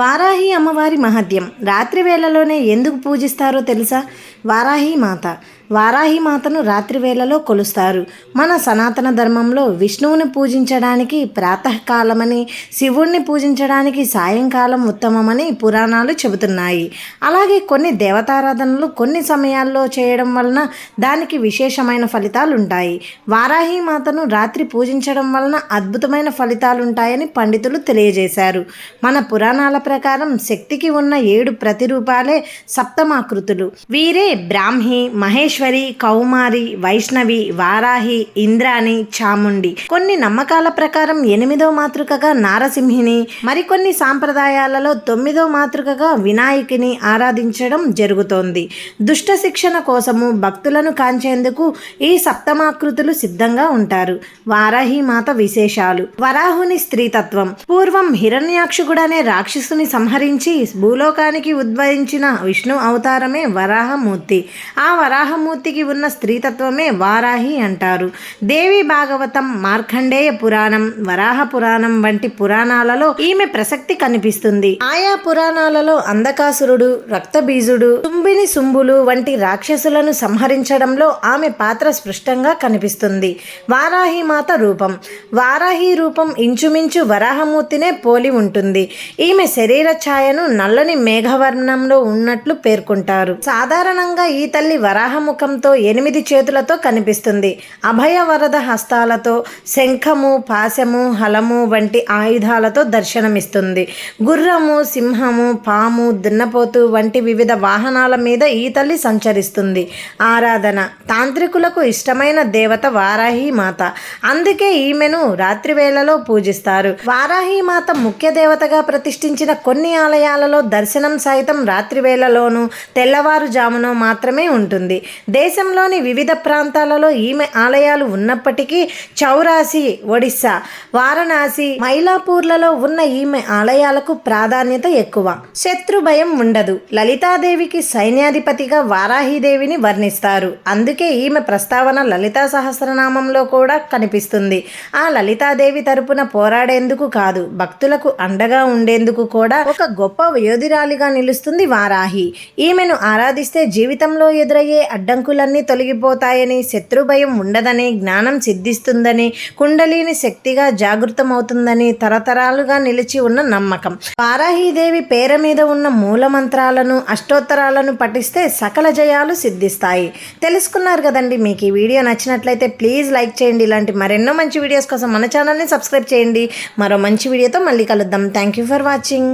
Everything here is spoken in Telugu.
వారాహి అమ్మవారి మహత్యం రాత్రి వేళలోనే ఎందుకు పూజిస్తారో తెలుసా? వారాహి మాత. వారాహి మాతను రాత్రి వేళలో కొలుస్తారు. మన సనాతన ధర్మంలో విష్ణువుని పూజించడానికి ప్రాతకాలమని శివుణ్ణి పూజించడానికి సాయంకాలం ఉత్తమమని పురాణాలు చెబుతున్నాయి. అలాగే కొన్ని దేవతారాధనలు కొన్ని సమయాల్లో చేయడం వలన దానికి విశేషమైన ఫలితాలు ఉంటాయి వారాహి మాతను రాత్రి పూజించడం వలన అద్భుతమైన ఫలితాలు ఉంటాయని పండితులు తెలియజేశారు. మన పురాణాల ప్రకారం శక్తికి ఉన్న ఏడు ప్రతిరూపాలే సప్తమాకృతులు. వీరే బ్రాహ్మి మహేశ్వరి కౌమారి వైష్ణవి వారాహి ఇంద్రాణి చాముండి. కొన్ని నమ్మకాల ప్రకారం ఎనిమిదో మాతృకగా నారసింహిని మరికొన్ని సాంప్రదాయాలలో తొమ్మిదో మాతృకగా వినాయకుని ఆరాధించడం జరుగుతోంది. దుష్ట శిక్షణ కోసము భక్తులను కాంచేందుకు ఈ సప్తమాకృతులు సిద్ధంగా ఉంటారు. వారాహి మాత విశేషాలు. వరాహుని స్త్రీతత్వం. పూర్వం హిరణ్యాక్షుడనే రాక్షసు రాక్షసుని సంహరించి భూలోకానికి ఉద్భవించిన విష్ణు అవతారమే వరాహమూర్తి. ఆ వరాహమూర్తికి ఉన్న స్త్రీతత్వమే వారాహి అంటారు. దేవి భాగవతం మార్కండేయ పురాణం వరాహ పురాణం వంటి పురాణాలలో ఈమె ప్రసక్తి కనిపిస్తుంది. ఆయా పురాణాలలో అంధకాసురుడు రక్తబీజుడు తుంబిని సుంబులు వంటి రాక్షసులను సంహరించడంలో ఆమె పాత్ర స్పష్టంగా కనిపిస్తుంది. వారాహి మాత రూపం. వారాహి రూపం ఇంచుమించు వరాహమూర్తినే పోలి ఉంటుంది. ఈమె శరీర ఛాయను నల్లని మేఘవర్ణంలో ఉన్నట్లు పేర్కొంటారు. సాధారణంగా ఈ తల్లి వరాహముఖంతో ఎనిమిది చేతులతో కనిపిస్తుంది. అభయ వరద హస్తాలతో శంఖము పాశము హలము వంటి ఆయుధాలతో దర్శనమిస్తుంది. గుర్రము సింహము పాము దున్నపోతు వంటి వివిధ వాహనాల మీద ఈ తల్లి సంచరిస్తుంది. ఆరాధన. తాంత్రికులకు ఇష్టమైన దేవత వారాహి మాత. అందుకే ఈమెను రాత్రి వేళలో పూజిస్తారు. వారాహి మాత ముఖ్య దేవతగా ప్రతిష్ఠించిన కొన్ని ఆలయాలలో దర్శనం సైతం రాత్రివేళలోనూ తెల్లవారుజామునో తెల్లవారుజామున మాత్రమే ఉంటుంది. దేశంలోని వివిధ ప్రాంతాలలో ఈమె ఆలయాలు ఉన్నప్పటికీ చౌరాసి ఒడిస్సా వారణాసి మైలాపూర్లలో ఉన్న ఈమె ఆలయాలకు ప్రాధాన్యత ఎక్కువ. శత్రు భయం ఉండదు. లలితాదేవికి సైన్యాధిపతిగా వారాహిదేవిని వర్ణిస్తారు. అందుకే ఈమె ప్రస్తావన లలితా సహస్రనామంలో కూడా కనిపిస్తుంది. ఆ లలితాదేవి తరపున పోరాడేందుకు కాదు భక్తులకు అండగా ఉండేందుకు కూడా కూడా ఒక గొప్ప వయోధిరాలిగా నిలుస్తుంది వారాహి. ఈమెను ఆరాధిస్తే జీవితంలో ఎదురయ్యే అడ్డంకులన్నీ తొలగిపోతాయని శత్రు భయం ఉండదని జ్ఞానం సిద్ధిస్తుందని కుండలిని శక్తిగా జాగృతమవుతుందని తరతరాలుగా నిలిచి ఉన్న నమ్మకం. వారాహీదేవి పేర మీద ఉన్న మూలమంత్రాలను అష్టోత్తరాలను పఠిస్తే సకల జయాలు సిద్ధిస్తాయి. తెలుసుకున్నారు కదండి మీకు ఈ వీడియో నచ్చినట్లయితే ప్లీజ్ లైక్ చేయండి. ఇలాంటి మరెన్నో మంచి వీడియోస్ కోసం మన ఛానల్ని సబ్స్క్రైబ్ చేయండి. మరో మంచి వీడియోతో మళ్ళీ కలుద్దాం. Thank you for watching.